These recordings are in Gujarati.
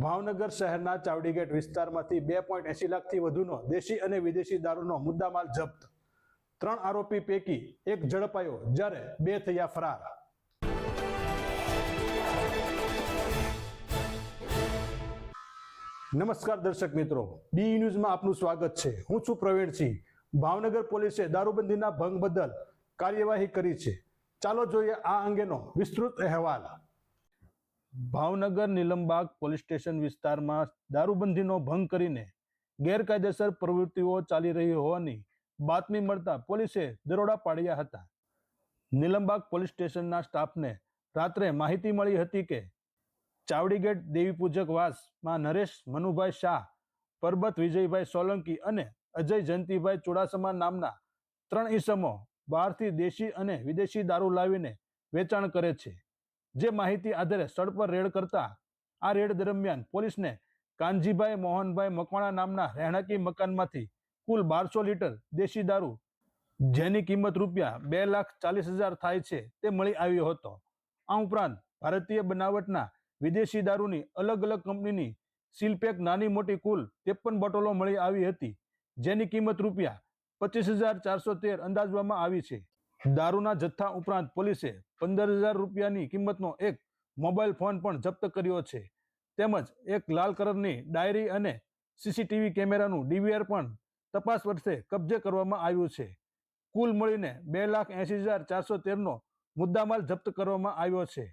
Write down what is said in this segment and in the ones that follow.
ભાવનગર શહેરના ચાવડીગેટ વિસ્તારમાંથી બે પોઈન્ટ એસી લાખથી વધુનો દેશી અને વિદેશી દારૂનો મુદ્દામાલ જપ્ત. ત્રણ આરોપી પૈકી એક ઝડપાયો જ્યારે બે થયા ફરાર. નમસ્કાર દર્શક મિત્રો, બી ન્યૂઝમાં આપનું સ્વાગત છે. હું છું પ્રવીણસિંહ. ભાવનગર પોલીસે દારૂબંધીના ભંગ બદલ કાર્યવાહી કરી છે. ચાલો જોઈએ આ અંગેનો વિસ્તૃત અહેવાલ. ભાવનગર નીલમબાગ પોલીસ સ્ટેશન વિસ્તારમાં દારૂબંધીનો ભંગ કરીને ગેરકાયદેસર પ્રવૃત્તિઓ ચાલી રહી હોવાની બાતમી મળતા પોલીસે દરોડા પાડ્યા હતા. નીલમબાગ પોલીસ સ્ટેશનના સ્ટાફને રાત્રે માહિતી મળી હતી કે ચાવડીગેટ દેવી પૂજક વાસમાં નરેશ, મનુભાઈ શાહ, પરબત વિજયભાઈ સોલંકી અને અજય જયંતિભાઈ ચુડાસમા નામના ત્રણ ઈસમો બહારથી દેશી અને વિદેશી દારૂ લાવીને વેચાણ કરે છે. જે માહિતી આધારે સ્થળ પર રેડ કરતા, આ રેડ દરમિયાન પોલીસને કાનજીભાઈ મોહનભાઈ મકવાણા નામના રહેણાંકી મકાનમાંથી કુલ બારસો લીટર દેશી દારૂ, જેની કિંમત રૂપિયા બે લાખ ચાલીસ હજાર થાય છે તે મળી આવ્યો હતો. આ ઉપરાંત ભારતીય બનાવટના વિદેશી દારૂની અલગ અલગ કંપનીની સીલપેક નાની મોટી કુલ ત્રેપન બોટલો મળી આવી હતી, જેની કિંમત રૂપિયા પચીસ હજાર ચારસો તેર અંદાજવામાં આવી છે. દારૂના જથ્થા ઉપરાંત પોલીસે પંદર હજાર રૂપિયાની કિંમતનો એક મોબાઈલ ફોન પણ જપ્ત કર્યો છે. તેમજ એક લાલ કલરની ડાયરી અને સીસીટીવી કેમેરાનું ડીવીઆર પણ તપાસ વર્ષે કબજે કરવામાં આવ્યું છે. કુલ મળીને બે લાખ એંસી હજાર ચારસો તેરનો મુદ્દામાલ જપ્ત કરવામાં આવ્યો છે.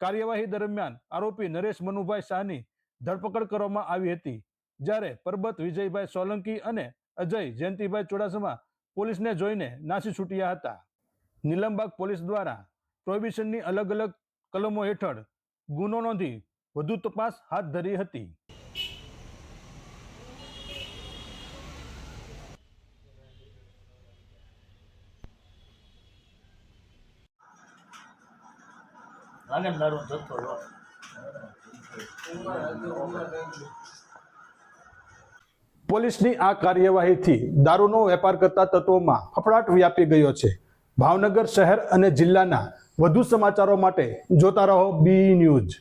કાર્યવાહી દરમિયાન આરોપી નરેશ મનુભાઈ શાહની ધરપકડ કરવામાં આવી હતી, જ્યારે પરબત વિજયભાઈ સોલંકી અને અજય જયંતિભાઈ ચુડાસમા પોલીસને જોઈને નાસી છૂટ્યા હતા. નીલમબાગ પોલીસ દ્વારા પ્રોહિબિશનની અલગ અલગ કલમો હેઠળ ગુનો નોંધી વધુ તપાસ હાથ ધરી હતી. આને મારો જથ્થો પોલીસની આ કાર્યવાહીથી દારૂનો વેપાર કરતા તત્વોમાં ફફડાટ વ્યાપી ગયો છે. ભાવનગર શહેર અને જિલ્લાના વધુ સમાચારો માટે જોતા રહો બી ન્યૂઝ.